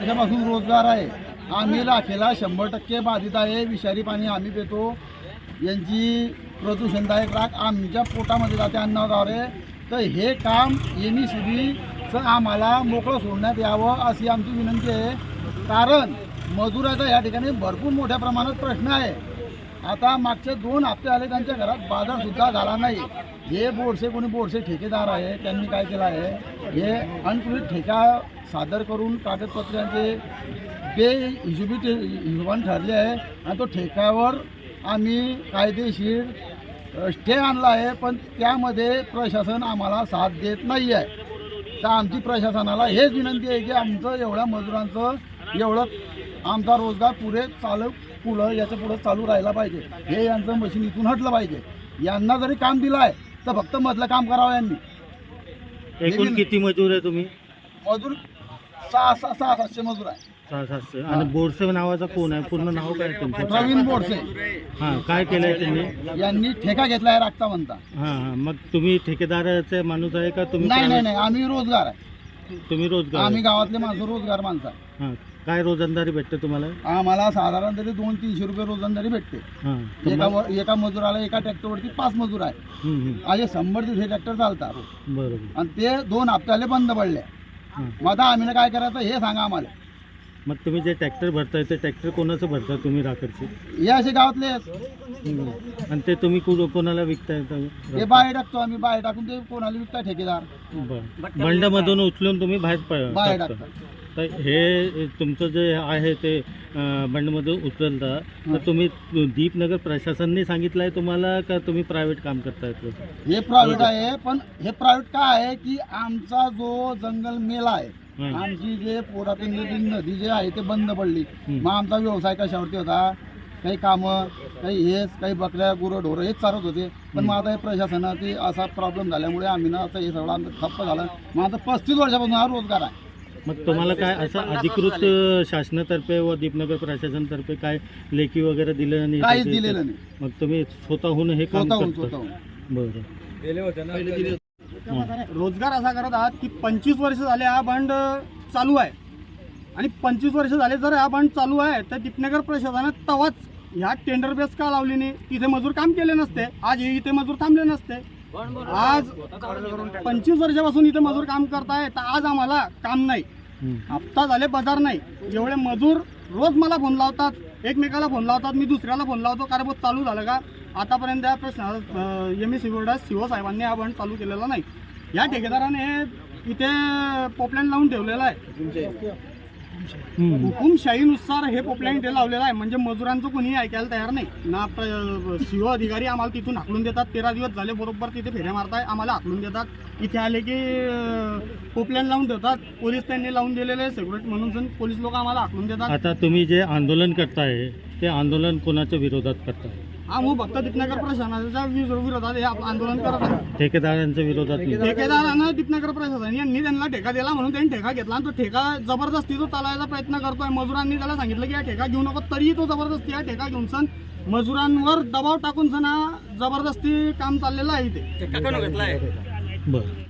त्याच्यापासून रोजगार आहे. आम्ही राखेला शंभर टक्के बाधित आहे. विषारी पाणी आम्ही पितो. यांची प्रदूषणदायक राख आमच्या पोटामध्ये जाते अन्नाद्वारे. तर हे काम एम चं आम्हाला मोकळं सोडण्यात यावं अशी आमची विनंती आहे. कारण मजुराचा या ठिकाणी भरपूर मोठ्या प्रमाणात प्रश्न आहे. आता मागचे दोन हप्ते आले त्यांच्या घरात बाजारसुद्धा झाला नाही. हे बोरसे कोणी बोरसे ठेकेदार आहे त्यांनी काय केलं आहे? हे अनकुलित ठेका सादर करून कागदपत्रांचे बे हिशोबी ठे हिशोबाने ठरले आहे. आणि तो ठेक्यावर आम्ही कायदेशीर स्टे आणला आहे पण त्यामध्ये प्रशासन आम्हाला साथ देत नाही आहे तर आमची प्रशासनाला हेच विनंती आहे की आमचं एवढ्या मजुरांचं एवढं आमचा रोजगार पुढे चालू पुढं याच्या पुढं चालू राहायला पाहिजे. हे यांचं मशीन इथून हटलं पाहिजे. यांना जरी काम दिलं आहे तर फक्त मधलं काम करावं यांनी. एकूण किती मजूर आहे तुम्ही? मजूर सहा सहा सहा सातशे मजूर आहे. सहा सातशे. आणि बोरसे नावाचा कोण आहे? पूर्ण नाव काय तुमचं? प्रवीण बोरसे. हां काय केलंय त्यांनी यांनी ठेका घेतला आहे राखता म्हणता. हां हां. मग तुम्ही ठेकेदाराचे माणूस आहे का? तुम्ही नाही नाही? नाही. आम्ही रोजगार आहे. तुम्ही रोजगार आम्ही गावातले माणसं रोजगार माणसं आहे. हां. काय रोजंदारी भेटते तुम्हाला? आम्हाला साधारण तरी दोन तीनशे रुपये रोजंदारी भेटते. हां एका व- एका मजुराला एका ट्रॅक्टरवरती पाच मजूर आहे हं, हं. असे शंभर दीडशे ट्रॅक्टर चालतात. बरोबर. आणि ते दोन हप्त्याले बंद पडले. हां. मग आता आम्ही काय करायचं हे सांगा आम्हाला. मग तुम्ही जे ट्रॅक्टर भरताय ते ट्रॅक्टर कोणाचं भरताय तुम्ही राकडचे हे असे गावातले. आणि ते तुम्ही कु- कोणाला विकताय? हे बाहेर टाकतो आम्ही बाहेर टाकून ते कोणाला विकता ठेकेदार. बंडमधून उचलून तुम्ही बाहेर प- बाहेर टाकता. तर हे तुमचं जे आहे ते अं, बंडमधून उचलता तर तुम्ही दीपनगर प्रशासनने सांगितलं आहे तुम्हाला का तुम्ही प्रायव्हेट काम करतायत लोकं? हे प्रायव्हेट आहे पण हे प्रायव्हेट काय आहे की आमचा जो जंगल मेला आहे हं. आमची जे पोरातून नदी नदी जे आहे ते बंद पडली. हं. मग आमचा व्यवसाय कशावरती होता? काही कामं काही हेच काही बकऱ्या गुरं ढोरं हेच चालत होते. पण मग आता हे प्रशासनाची असा प्रॉब्लेम झाल्यामुळे आम्ही ना आता हे सगळं आमचं ठप्प झालं. मग आता पस्तीस वर्षापासून हा रोजगार आहे. मग तुम्हाला काय असं अधिकृत शासनातर्फे व दीपनगर प्रशासनातर्फे काय लेखी वगैरे दिलं नाही? काहीच त्याचे- दिलेलं नाही. मग तुम्ही स्वतःहून हे काम स्वतःहून करता? स्वतःहून. बरं. हां. रोजगार असा करत आहात की पंचवीस वर्ष झाले हा बंड चालू आहे. आणि पंचवीस वर्ष झाले जर हा बंड चालू आहे तर दीपनगर प्रशासनाने तवाच ह्या टेंडर बेस का लावली नाही? तिथे मजूर काम केले नसते. आज हे इथे मजूर थांबले नसते. आज पंचवीस वर्षापासून इथे मजूर काम करताय तर आज आम्हाला काम नाही. हप्ता झाले बाजार नाही जेवढे मजूर रोज मला फोन लावतात एकमेकाला फोन लावतात मी दुसऱ्याला फोन लावतो कारण चालू झालं का आतापर्यंत या प्रश्न एम एस बोर्डात सीओ साहेबांनी हा बंड चालू केलेला नाही या ठेकेदाराने इथे पोपलाईन लावून ठेवलेला आहे. हुकुमशाहीनुसार. हे पोपलाईन इथे लावलेलं आहे. म्हणजे मजुरांचं कोणीही ऐकायला तयार नाही. ना सीओ अधिकारी आम्हाला तिथून हाकलून देतात. तेरा दिवस झाले बरोबर तिथे फेऱ्या मारताय. आम्हाला हाकलून देतात. इथे आले की पोपलाईन लावून ठेवतात पोलीस त्यांनी लावून दिलेले सेक्युरिटी म्हणून पोलीस लोक आम्हाला हाकलून देतात. आता तुम्ही जे आंदोलन करताय ते आंदोलन कोणाच्या विरोधात करताय? हा मग भक्त दीपनगर प्रशासनाच्या विरो- विरोधात हे आप- आंदोलन करत आहे ठेकेदारांच्या विरोधात. ठेकेदारानं दीपनगर प्रशासन यांनी त्यांना ठेका दिला म्हणून त्यांनी ठेका घेतला आणि तो ठेका जबरदस्ती तो चालायचा प्रयत्न करतोय. मजुरांनी त्याला सांगितलं की हा ठेका घेऊ नको. तरीही तो जबरदस्ती हा ठेका घेऊन सण मजुरांवर दबाव टाकून सण हा जबरदस्ती काम चाललेलं आहे इथे. बरं.